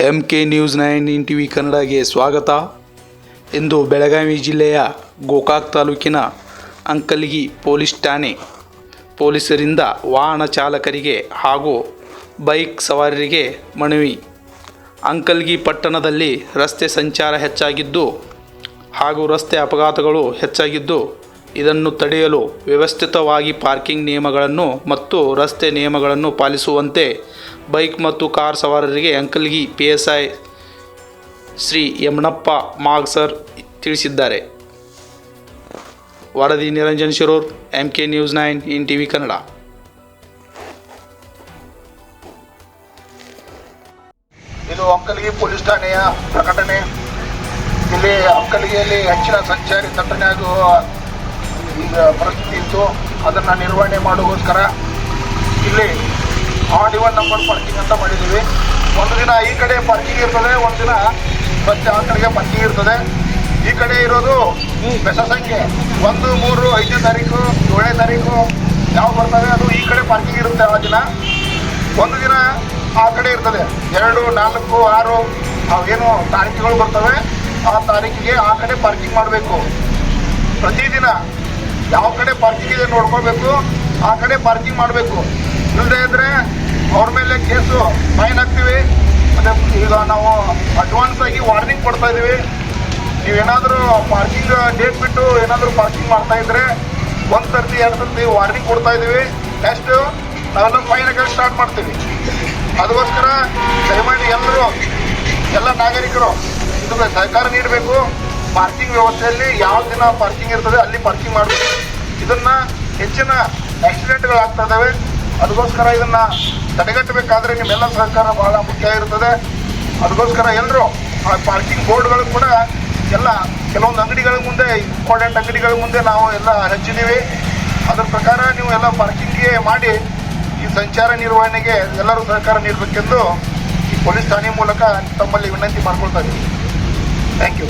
M K news nine in T V ಕನ್ನಡಗೆ ಸ್ವಾಗತ. ಇಂದು ಬೆಳಗಾವಿ ಜಿಲ್ಲೆಯ ಗೋಕಾಕ್ ತಾಲೂಕಿನ ಅಂಕಲ್ಗಿ ಪೊಲೀಸ್ ಠಾಣೆ ಪೊಲೀಸರಿಂದ ವಾಹನ ಚಾಲಕರಿಗೆ ಹಾಗೂ ಬೈಕ್ ಸವಾರರಿಗೆ ಮನವಿ. ಅಂಕಲ್ಗಿ ಪಟ್ಟಣದಲ್ಲಿ ರಸ್ತೆ ಸಂಚಾರ ಹೆಚ್ಚಾಗಿದ್ದು ಹಾಗೂ ರಸ್ತೆ ಅಪಘಾತಗಳು ಹೆಚ್ಚಾಗಿದ್ದು ಇದನ್ನು ತಡೆಯಲು ವ್ಯವಸ್ಥಿತವಾಗಿ ಪಾರ್ಕಿಂಗ್ ನಿಯಮಗಳನ್ನು ಮತ್ತು ರಸ್ತೆ ನಿಯಮಗಳನ್ನು ಪಾಲಿಸುವಂತೆ ಬೈಕ್ ಮತ್ತು ಕಾರ್ ಸವಾರರಿಗೆ Ankalgi P S I Shri Yamanappa ಮಾಗ್ sir ತಿಳಿಸಿದ್ದಾರೆ. ವರದಿ Niranjan Shirur M K news nine in T V Kannada. ಇದು ಅಂಕಲ್ಗಿ ಪೊಲೀಸ್ ಠಾಣೆಯ ಪ್ರಕಟಣೆ. ಇಲ್ಲಿ ಅಂಕಲ್ಗಿಯಲ್ಲಿ ಹೆಚ್ಚಿನ ಸಂಚಾರಿ ದಟ್ಟಣೆ ಆಗುವ ಈಗ ಪರಿಸ್ಥಿತಿ ಇತ್ತು. ಅದನ್ನು ನಿರ್ವಹಣೆ ಮಾಡುವುದಕ್ಕೋಸ್ಕರ ಇಲ್ಲಿ ಆಡ್ ಇವನ್ ನಂಬರ್ ಪಾರ್ಕಿಂಗ್ ಅಂತ ಮಾಡಿದ್ದೀವಿ. ಒಂದು ದಿನ ಈ ಕಡೆ ಪಾರ್ಕಿಂಗ್ ಇರ್ತದೆ, ಒಂದು ದಿನ ಮತ್ತೆ ಆ ಕಡೆಗೆ ಪಾರ್ಕಿಂಗ್ ಇರ್ತದೆ. ಈ ಕಡೆ ಇರೋದು ಬೆಸ ಸಂಖ್ಯೆ. ಒಂದು, ಮೂರು ಐದನೇ ತಾರೀಕು ಏಳನೇ ತಾರೀಕು ಯಾವ ಬರ್ತವೆ, ಅದು ಈ ಕಡೆ ಪಾರ್ಕಿಂಗ್ ಇರುತ್ತೆ ಆ ದಿನ. ಒಂದು ದಿನ ಆ ಕಡೆ ಇರ್ತದೆ. ಎರಡು, ನಾಲ್ಕು, ಆರು ಅವೇನು ತಾರೀಕುಗಳು ಬರ್ತವೆ, ಆ ತಾರೀಕಿಗೆ ಆ ಕಡೆ ಪಾರ್ಕಿಂಗ್ ಮಾಡಬೇಕು. ಪ್ರತಿದಿನ ಯಾವ ಕಡೆ ಪಾರ್ಕಿಂಗ್ ಇದೆ ನೋಡ್ಕೋಬೇಕು ಆ ಕಡೆ ಪಾರ್ಕಿಂಗ್ ಮಾಡಬೇಕು. ಇಲ್ಲದೆ ಇದ್ರೆ ಅವ್ರ ಮೇಲೆ ಕೇಸು ಫೈನ್ ಹಾಕ್ತೀವಿ ಮತ್ತೆ ಈಗ ನಾವು ಅಡ್ವಾನ್ಸ್ ಆಗಿ ವಾರ್ನಿಂಗ್ ಕೊಡ್ತಾ ಇದೀವಿ. ನೀವೇನಾದರೂ ಪಾರ್ಕಿಂಗ್ ಡೇಟ್ ಬಿಟ್ಟು ಏನಾದರೂ ಪಾರ್ಕಿಂಗ್ ಮಾಡ್ತಾ ಇದ್ರೆ ಒಂದು ಸರ್ತಿ, ಎರಡು ಸರ್ತಿ ವಾರ್ನಿಂಗ್ ಕೊಡ್ತಾ ಇದೀವಿ. ನೆಕ್ಸ್ಟ್ ನಾವೆಲ್ಲ ಫೈನ್ ಹಾಕಕ್ಕೆ ಸ್ಟಾರ್ಟ್ ಮಾಡ್ತೀವಿ. ಅದಕ್ಕೋಸ್ಕರ ದಯಮಾಡಿ ಎಲ್ಲರೂ, ಎಲ್ಲ ನಾಗರಿಕರು, ಇದಕ್ಕೆ ಸಹಕಾರ ನೀಡಬೇಕು. ಪಾರ್ಕಿಂಗ್ ವ್ಯವಸ್ಥೆಯಲ್ಲಿ ಯಾವ ದಿನ ಪಾರ್ಕಿಂಗ್ ಇರ್ತದೆ, ಅಲ್ಲಿ ಪಾರ್ಕಿಂಗ್ ಮಾಡಬೇಕು ಇದನ್ನ ಹೆಚ್ಚಿನ ಆಕ್ಸಿಡೆಂಟ್ಗಳು ಆಗ್ತಾ ಇದ್ದಾವೆ ಅದಕ್ಕೋಸ್ಕರ ಇದನ್ನ ತಡೆಗಟ್ಟಬೇಕಾದ್ರೆ ನಿಮ್ಮೆಲ್ಲ ಸಹಕಾರ ಬಹಳ ಮುಖ್ಯ ಇರ್ತದೆ. ಅದಕ್ಕೋಸ್ಕರ ಎಲ್ಲರೂ ಆ ಪಾರ್ಕಿಂಗ್ ಬೋರ್ಡ್ಗಳು ಕೂಡ ಎಲ್ಲ ಕೆಲವೊಂದು ಅಂಗಡಿಗಳ ಮುಂದೆ ಇಂಪಾರ್ಟೆಂಟ್ ಅಂಗಡಿಗಳ ಮುಂದೆ ನಾವು ಎಲ್ಲ ಹಚ್ಚಿದ್ದೀವಿ ಅದ್ರ ಪ್ರಕಾರ ನೀವು ಎಲ್ಲ ಪಾರ್ಕಿಂಗ್ಗೆ ಮಾಡಿ ಈ ಸಂಚಾರ ನಿರ್ವಹಣೆಗೆ ಎಲ್ಲರೂ ಸಹಕಾರ ನೀಡಬೇಕೆಂದು ಈ ಪೊಲೀಸ್ ಠಾಣೆ ಮೂಲಕ ತಮ್ಮಲ್ಲಿ ವಿನಂತಿ ಮಾಡ್ಕೊಳ್ತಾ ಇದ್ದೀವಿ ಥ್ಯಾಂಕ್ ಯು